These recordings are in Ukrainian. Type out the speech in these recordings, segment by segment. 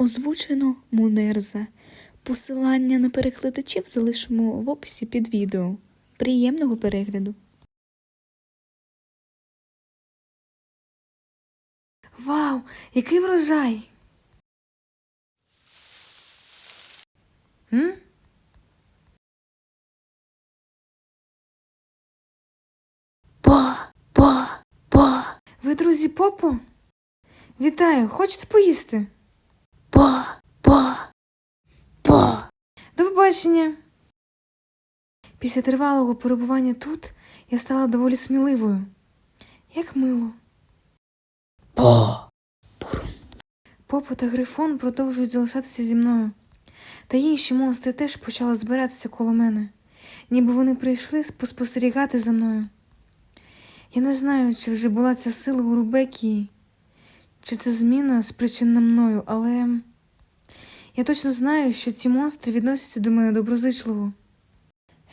Озвучено Мунерза. Посилання на перекладачів залишимо в описі під відео. Приємного перегляду! Вау, який врожай! М? По, по, по, Ви друзі попу? Вітаю, хочете поїсти? По, по, по. До побачення. Після тривалого перебування тут я стала доволі сміливою. Як мило. По. Попо та Грифон продовжують залишатися зі мною. Та інші монстри теж почали збиратися коло мене, ніби вони прийшли поспостерігати за мною. Я не знаю, чи вже була ця сила у Рубекії, чи це зміна спричинена мною, але я точно знаю, що ці монстри відносяться до мене доброзичливо.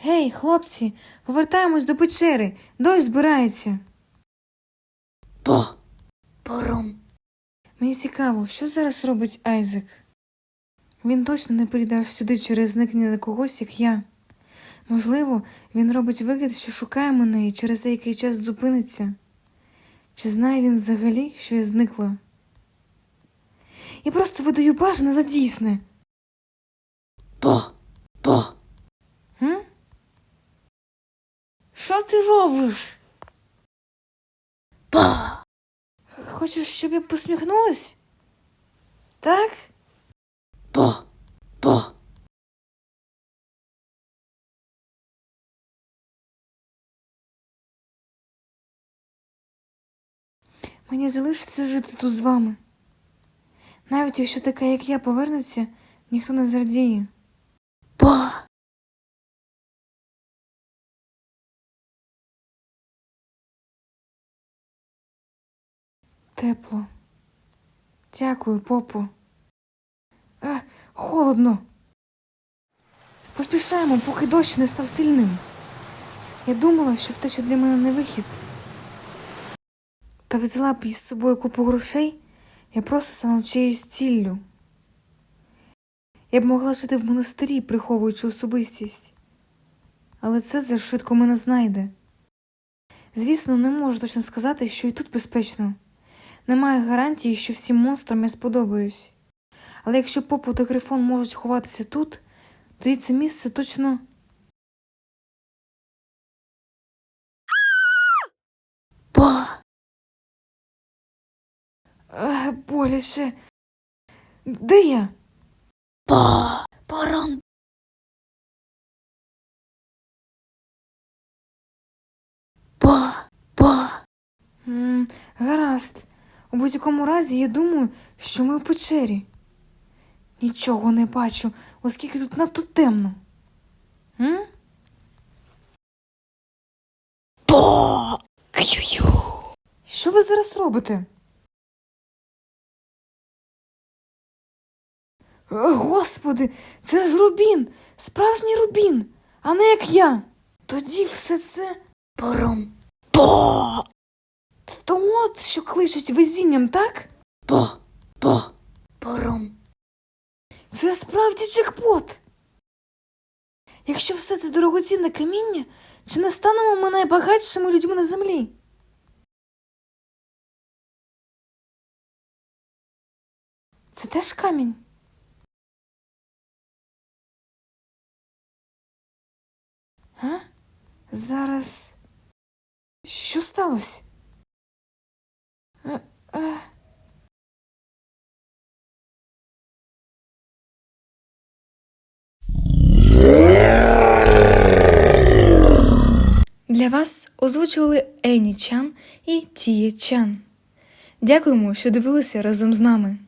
Гей, хлопці, повертаємось до печери, дощ збирається. По. Порум. Мені цікаво, що зараз робить Айзек. Він точно не прийде аж сюди через зникнення когось, як я. Можливо, він робить вигляд, що шукає мене і через деякий час зупиниться. Чи знає він взагалі, що я зникла? Я просто видаю бажане за дійсне. По. По. М? Що ти робиш? По. Хочеш, щоб я посміхнулась? Так? По. По. Мені залишиться жити тут з вами. Навіть якщо така, як я, повернеться, ніхто не зрадіє. По. Тепло. Дякую, попу. А, холодно. Поспішаємо, поки дощ не став сильним. Я думала, що втеча для мене не вихід. Та взяла б із собою купу грошей, я просто стану чиєюсь ціллю. Я б могла жити в монастирі, приховуючи особистість. Але Цезар швидко мене знайде. Звісно, не можу точно сказати, що і тут безпечно. Немає гарантії, що всім монстрам я сподобаюсь. Але якщо попу та грифон можуть ховатися тут, тоді це місце точно. По. Ех, боляче. Де я? По. Порум. По. По. М, гаразд. У будь-якому разі я думаю, що ми в печері. Нічого не бачу, оскільки тут надто темно. М? По. К'ю-ю. Що ви зараз робите? Господи, це ж Рубін, справжній Рубін, а не як я. Тоді все це. Порум. По. То от що кличуть везінням, так? По. По. Порум. Це справді джекпот. Якщо все це дорогоцінне каміння, чи не станемо ми найбагатшими людьми на землі? Це теж камінь. А? Зараз. Що сталося? Е, е. Для вас озвучували Ені Чан і Тіє Чан. Дякуємо, що дивилися разом з нами.